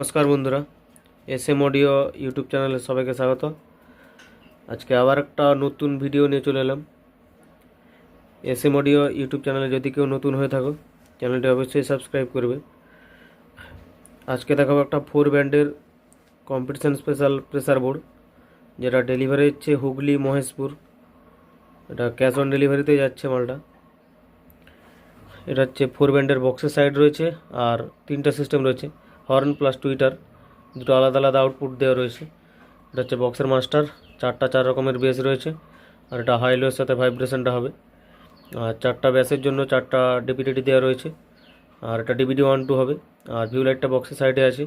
নমস্কার বন্ধুরা S M audio YouTube চ্যানেলে সবাইকে স্বাগত। আজকে আবার একটা নতুন ভিডিও নিয়ে চলে এলাম। এস এম অডিও ইউটিউব চ্যানেলে যদি কেউ নতুন হয়ে থাকো, চ্যানেলটি অবশ্যই সাবস্ক্রাইব করবে। আজকে দেখাবো একটা ফোর ব্যান্ডের কম্পিটিশান স্পেশাল প্রেসার বোর্ড যেটা ডেলিভারি হচ্ছে হুগলি, মহেশপুর। এটা ক্যাশ অন ডেলিভারিতে যাচ্ছে মালটা। এটা হচ্ছে ফোর ব্যান্ডের বক্সের সাইড রয়েছে আর তিনটা সিস্টেম রয়েছে। হর্ন প্লাস টুইটার, দুটো আলাদা আলাদা আউটপুট দেওয়া রয়েছে। এটা হচ্ছে বক্সের মাস্টার চারটা চার রকমের বেস রয়েছে, আর এটা হাই লোয়ের সাথে ভাইব্রেশনটা হবে। আর চারটা ব্যাসের জন্য চারটা ডিপিডিটি দেওয়া রয়েছে, আর এটা ডিবিডি ওয়ান টু হবে। আর ভিউ লাইটটা বক্সের সাইডে আছে।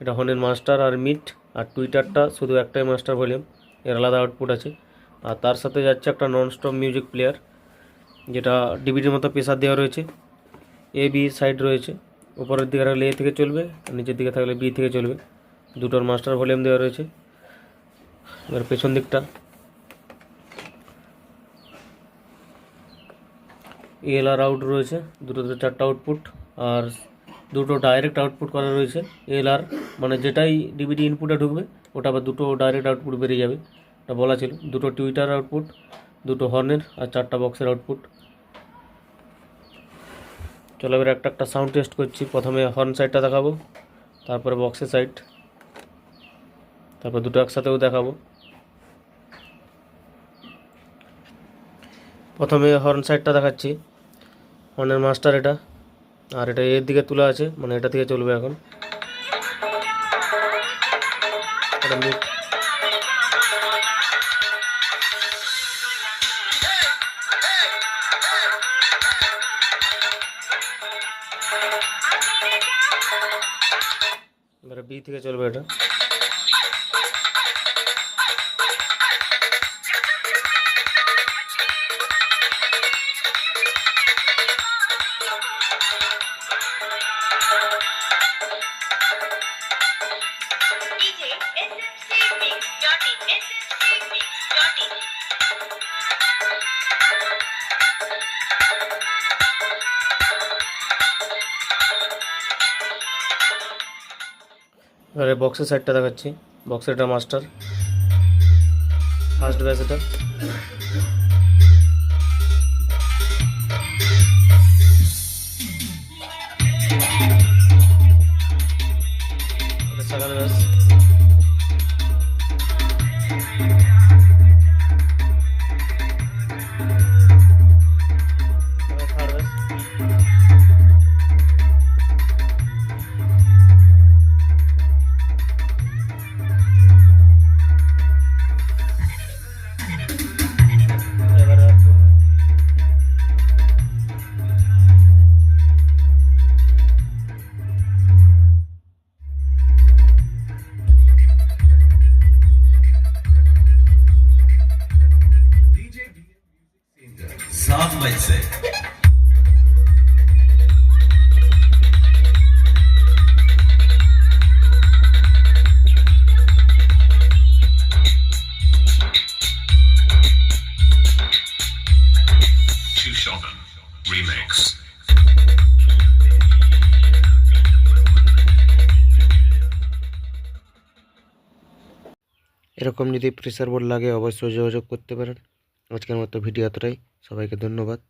এটা হর্নের মাস্টার আর মিট আর টুইটারটা শুধু একটাই মাস্টার ভলিউম এর আলাদা আউটপুট আছে। আর তার সাথে যাচ্ছে একটা নন স্টপ মিউজিক প্লেয়ার যেটা ডিবিডির মতো প্রেসার দেওয়া রয়েছে। এ বি সাইড রয়েছে। উপরের দিকে থাকলে এ থেকে চলবে নিচের দিকে থাকলে বি থেকে চলবে। দুটোর মাস্টার ভলিউম দেওয়া রয়েছে। এবার পেছন দিকটা। এল আর আউট রয়েছে দুটোতে চারটা আউটপুট আর দুটো ডাইরেক্ট আউটপুট করা রয়েছে। এল আর মানে যেটাই ডিভিডি ইনপুটে ঢুকবে, ওটা আবার দুটো ডাইরেক্ট আউটপুট বেরিয়ে যাবে। এটা বলা ছিল, দুটো টুইটার আউটপুট দুটো হর্নের আর চারটা বক্সের আউটপুট চলো এবার একটা একটা সাউন্ড টেস্ট করছি প্রথমে হর্ন সাইডটা দেখাবো তারপরে বক্সের সাইড তারপর দুটো একসাথেও দেখাবো প্রথমে হর্ন সাইডটা দেখাচ্ছি হর্নের মাস্টার এটা আর এটা এর দিকে তোলা আছে মানে এটা থেকে চলবে এখন এটা mid- এবারে বি থেকে চলবে এটা এবারে বক্সের সাইডটা দেখাচ্ছি। বক্সের এটা মাস্টার ফার্স্ট ব্যাচ এটা। এরকম যদি প্রেসার বোর্ড লাগে অবশ্যই যোগাযোগ করতে পারেন। আজকের মতো ভিডিও এতটাই। সবাইকে ধন্যবাদ।